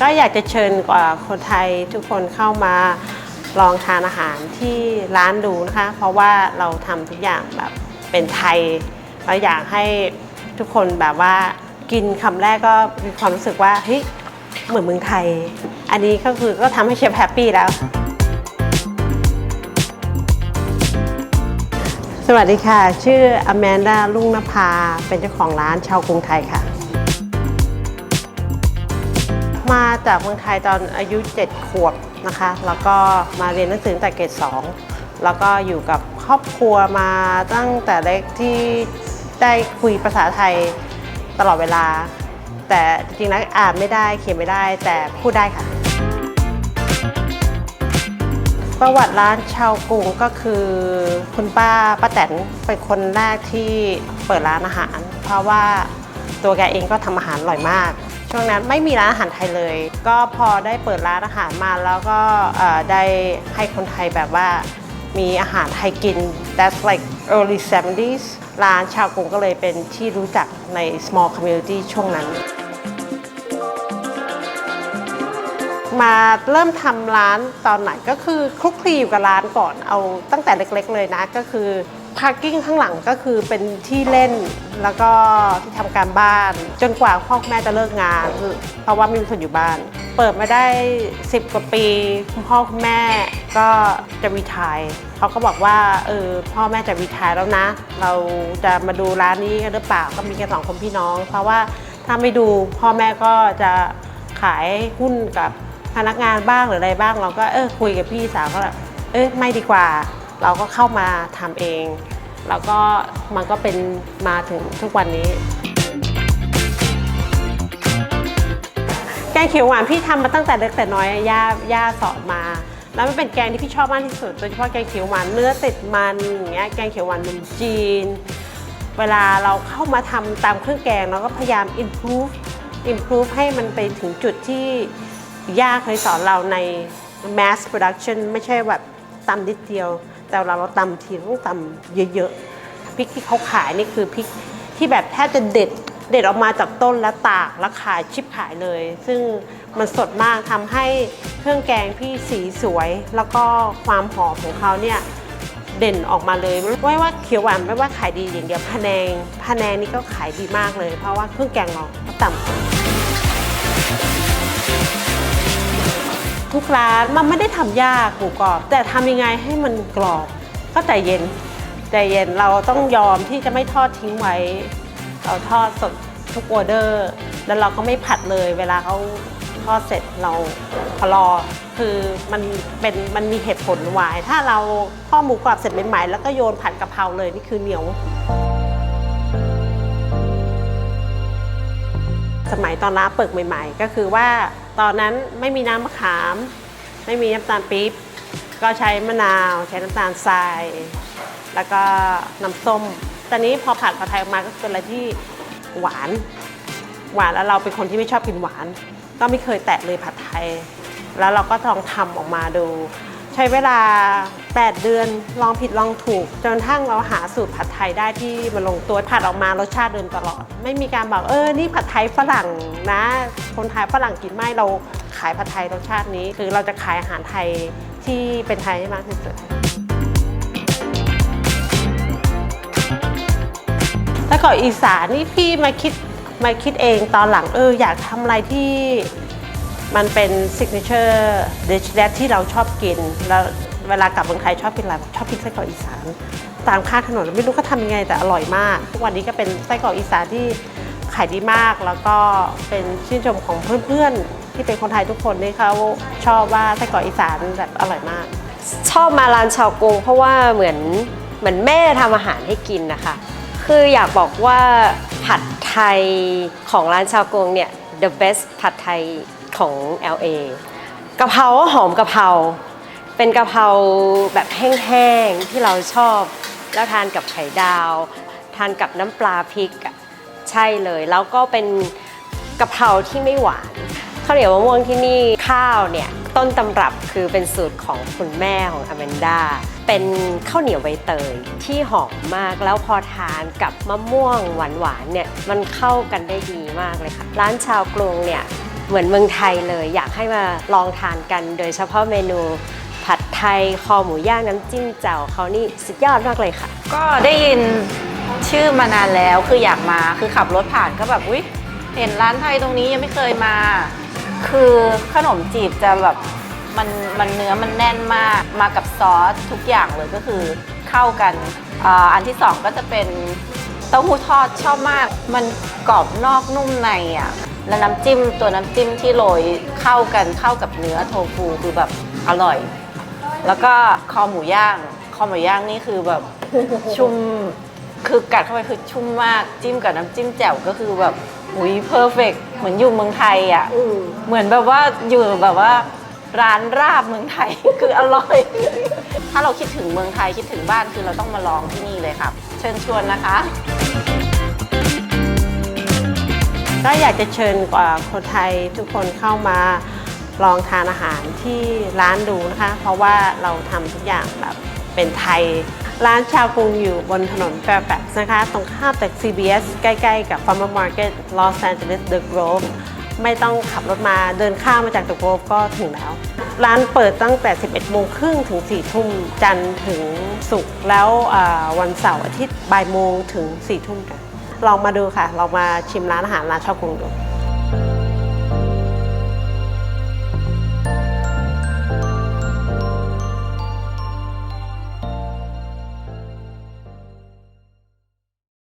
ก็อยากจะเชิญกว่าคนไทยทุกคนเข้ามาลองทานอาหารที่ร้านดูนะคะ เพราะว่าเราทำทุกอย่างแบบเป็นไทยเราอยากให้ทุกคนแบบว่ากินคำแรกก็มีความรู้สึกว่าเฮ้ยเหมือนเมืองไทย อันนี้ก็คือก็ทำให้เชฟแฮปปี้แล้ว สวัสดีค่ะ ชื่ออแมนดาลุ่งนภา เป็นเจ้าของร้านชาวกรุงไทยค่ะ มาจากเมืองไทยตอนอายุ 7 ขวบนะคะ แล้วก็มาเรียนหนังสือตั้งแต่เกรด2แล้วก็อยู่กับครอบครัวมาตั้งแต่เล็กที่ได้คุยภาษาไทยตลอดเวลา แต่จริงๆแล้วอ่านไม่ได้เขียนไม่ได้แต่พูดได้ค่ะ ประวัติร้านชาวกรุงก็คือ คุณป้าป้าแตนเป็นคนแรกที่เปิดร้านอาหาร เพราะว่าตัวแกเองก็ทำอาหารอร่อยมาก ช่วงนั้นไม่มีร้านอาหารไทยเลย ก็พอได้เปิดร้านอาหารมาแล้วก็ได้ให้คนไทยแบบว่ามีอาหารไทยกิน that's like early 70s ร้านชาวกรุงก็เลยเป็นที่รู้จักใน small community ช่วงนั้น มาเริ่มทำร้านตอนไหนก็คือคลุกคลีอยู่กับร้านก่อนเอาตั้งแต่เล็กๆเลยนะก็คือ พาร์กิ้งข้างหลังก็คือเป็นที่เล่นแล้วก็ที่ทำการบ้าน จนกว่าพ่อแม่จะเลิกงาน เพราะว่าไม่มีคนอยู่บ้าน เปิดมาได้ 10 กว่าปีคุณพ่อคุณแม่ก็จะวีทายเขาก็บอกว่าเออพ่อแม่จะวีทายแล้วนะ เราจะมาดูร้านนี้กันหรือเปล่าก็มีกันสองคนพี่น้อง เพราะว่าถ้าไม่ดูพ่อแม่ก็จะขายหุ้นกับพนักงานบ้างหรืออะไรบ้าง เราก็เออคุยกับพี่สาวก็แบบเออไม่ดีกว่า เราก็เข้ามาทำเอง แล้วก็มันก็เป็นมาถึงทุกวันนี้ แกงเขียวหวานพี่ทำมาตั้งแต่เล็กแต่น้อยย่าย่าสอนมา แล้วมันเป็นแกงที่พี่ชอบมากที่สุดโดยเฉพาะแกงเขียวหวานเนื้อติดมันอย่างเงี้ยแกงเขียวหวานนมจีน เวลาเราเข้ามาทำตามเครื่องแกงเราก็พยายาม improve improve ให้มันไปถึงจุดที่ย่าเคยสอนเราใน mass production ไม่ใช่แบบตำนิดเดียว แต่เราเราตำทีต้องตำเยอะๆพริกที่เขาขายนี่คือพริกที่แบบแทบจะเด็ดเด็ดออกมาจากต้นแล้วตากแล้วขายชิบขายเลย ซึ่งมันสดมากทำให้เครื่องแกงพี่สีสวย แล้วก็ความหอมของเขาเนี่ยเด่นออกมาเลยไม่ว่าเขียวหวานไม่ว่าขายดีอย่างเดียวพะแนงพะแนงนี่ก็ขายดีมากเลย เพราะว่าเครื่องแกงเราต่ำ ทุกร้านมันไม่ได้ทำยากหมูกรอบ แต่ทำยังไงให้มันกรอบ ก็ใจเย็นใจเย็นเราต้องยอมที่จะไม่ทอดทิ้งไว้ เราทอดสดทุกออเดอร์ แล้วเราก็ไม่ผัดเลย เวลาเขาทอดเสร็จเราพอรอคือมันเป็นมันมีเหตุผลวายถ้าเราทอดหมูกรอบเสร็จใหม่ๆแล้วก็โยนผัดกะเพราเลยนี่คือเหนียว สมัยตอนร้านเปิดใหม่ ๆ ก็คือว่าตอนนั้นไม่มีน้ำมะขาม ไม่มีน้ำตาลปี๊บก็ใช้มะนาว ใช้น้ำตาลทราย แล้วก็น้ำส้ม ตอนนี้พอผัดผัดไทยออกมาก็เป็นอะไรที่หวาน หวานแล้วเราเป็นคนที่ไม่ชอบกินหวาน ก็ไม่เคยแตะเลยผัดไทย แล้วเราก็ลองทำออกมาดู ใช้เวลา 8 เดือนลองผิดลองถูก จนทั่งเราหาสูตรผัดไทยได้ที่มันลงตัวผัดออกมารสชาติเดิมตลอด ไม่มีการบอกเออนี่ผัดไทยฝรั่งนะ คนไทยฝรั่งกินไม่เราขายผัดไทยรสชาตินี้ คือเราจะขายอาหารไทยที่เป็นไทยให้มากที่สุดแล้วก็อีสานนี่พี่มาคิดมาคิดเองตอนหลังเอออยากทำอะไรที่ มันเป็นซิกเนเจอร์เดชแดที่เราชอบกิน แล้วเวลากลับเมืองไทยชอบกินอะไรชอบกินไส้กรอกอีสาน ตามข้างถนนไม่รู้เขาทำยังไงแต่อร่อยมาก ทุกวันนี้ก็เป็นไส้กรอกอีสานที่ขายดีมาก แล้วก็เป็นชื่นชมของเพื่อนๆ ที่เป็นคนไทยทุกคนที่เขาชอบว่าไส้กรอกอีสานแบบอร่อยมาก ชอบมาร้านชาวกรุงเพราะว่าเหมือนเหมือนแม่ทำอาหารให้กินนะคะ คืออยากบอกว่าผัดไทยของร้านชาวกรุงเนี่ย the best ผัดไทย ของ LA กะเพราหอมกะเพราเป็นกะเพราแบบแห้งๆที่เราชอบ แล้วทานกับไข่ดาว ทานกับน้ำปลาพริกอะใช่เลย แล้วก็เป็นกะเพราที่ไม่หวานข้าวเหนียวมะม่วงที่นี่ข้าวเนี่ยต้นตำรับคือเป็นสูตรของคุณแม่ของอแมนดาเป็นข้าวเหนียวใบเตยที่หอมมากแล้วพอทานกับมะม่วงหวานๆเนี่ยมันเข้ากันได้ดีมากเลยค่ะ ร้านชาวกรุงเนี่ย เหมือนเมืองไทยเลย อยากให้มาลองทานกัน โดยเฉพาะเมนูผัดไทยคอหมูย่างน้ำจิ้มแจ่วเขานี่สุดยอดมากเลยค่ะ ก็ได้ยินชื่อมานานแล้วคืออยากมาคือขับรถผ่านก็แบบอุ๊ยเห็นร้านไทยตรงนี้ยังไม่เคยมา คือขนมจีบจะแบบมันมันเนื้อมันแน่นมากมากับซอสทุกอย่างเลยก็คือเข้ากันออันที่สองก็จะเป็นเต้าหู้ทอดชอบมาก มันกรอบนอกนุ่มในอะ แล้วน้ำจิ้มตัวน้ำจิ้มที่โรยเข้ากันเข้ากับเนื้อโทฟูคือแบบอร่อย แล้วก็คอหมูย่าง คอหมูย่างนี่คือแบบชุ่มคือกัดเข้าไปคือชุ่มมากจิ้มกับน้ำจิ้มแจ่วก็คือแบบอุ้ยเพอร์เฟกเหมือนอยู่เมืองไทยอะเหมือนแบบว่าอยู่แบบว่าร้านราบเมืองไทยคืออร่อย ถ้าเราคิดถึงเมืองไทยคิดถึงบ้านคือเราต้องมาลองที่นี่เลยครับ เชิญชวนนะคะ ก็อยากจะเชิญคนไทยทุกคนเข้ามาลองทานอาหารที่ร้านดูนะคะ เพราะว่าเราทำทุกอย่างแบบเป็นไทย ร้านชาวกรุงอยู่บนถนนแฟร์แฟกซ์นะคะ ตรงข้ามตึก CBS ใกล้ ๆ กับ Farmer Market Los Angeles The Grove ไม่ต้องขับรถมาเดินข้ามมาจาก The Grove ก็ถึงแล้ว ร้านเปิดตั้งแต่ 11 โมงครึ่งถึง 4 ทุ่มจันทร์ถึงศุกร์แล้ววันเสาร์อาทิตย์บ่ายโมงถึง 4 ทุ่มกัน ลองมาดูค่ะลองมาชิมร้านอาหารร้านชอบกรุงดู